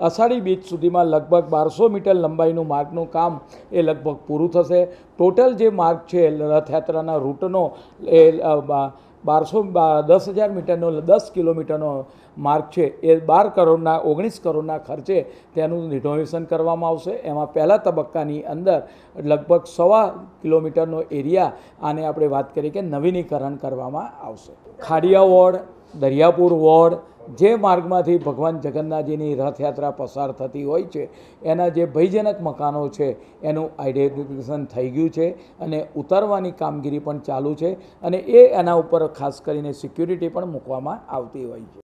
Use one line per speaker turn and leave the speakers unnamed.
અષાઢી beach સુધીમાં લગભગ બારસો મીટર લંબાઈનું માર્ગનું કામ એ લગભગ પૂરું થશે. ટોટલ જે માર્ગ છે, રથયાત્રાના રૂટનો એ બારસો દસ હજાર મીટરનો, દસ કિલોમીટરનો માર્ગ છે. એ બાર કરોડના, ઓગણીસ કરોડના ખર્ચે તેનું રિનોવેશન કરવામાં આવશે. એમાં પહેલા તબક્કાની અંદર લગભગ સવા કિલોમીટરનો એરિયા આને આપણે વાત કરીએ કે નવીનીકરણ કરવામાં આવશે. ખાડિયા વોર્ડ, દરિયાપુર વોર્ડ જે માર્ગમાંથી ભગવાન જગન્નાથજીની રથયાત્રા પસાર થતી હોય છે, એના જે ભયજનક મકાનો છે, એનું આઈડેન્ટિફિકેશન થઈ ગયું છે અને ઉતારવાની કામગીરી પણ ચાલુ છે અને એ એના ઉપર ખાસ કરીને સિક્યુરિટી પણ મૂકવામાં આવતી હોય છે.